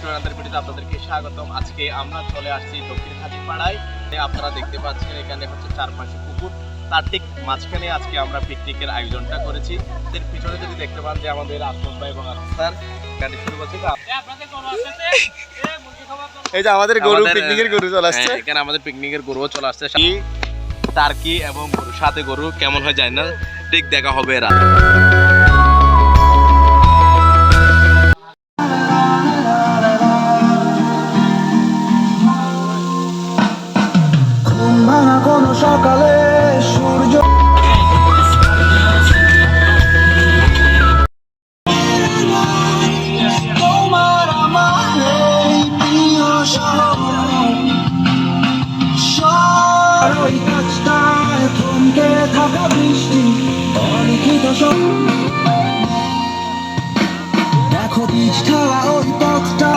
টুর্নামেন্টের ভিডিওতে আপনাদেরকে স্বাগতম। আজকে আমরা চলে আসছি দক্ষিণ হাজিপাড়ায় আপনারা দেখতে পাচ্ছেন এখানে হচ্ছে চারপাশে পুকুর। তার ঠিক মাঝখানে আজকে আমরা পিকনিকের আয়োজনটা করেছি। এর পিছনে যদি দেখতে পান যে আমাদের আসমত ভাই এবং আফসার গাড়ি শুরু করছে তো। এই যে আমাদের গরু পিকনিকের গরু চলে আসছে। হ্যাঁ, এখানে আমাদের পিকনিকের গরুও চলে আসছে। টার্কি এবং গরু সাথে গরু কেমন হয় যায় না। ঠিক দেখা হবে এরা না কোনো সকালে সূর্য তোমার আমার এই প্রিয় শহর দেখো বীজ ওই পথটা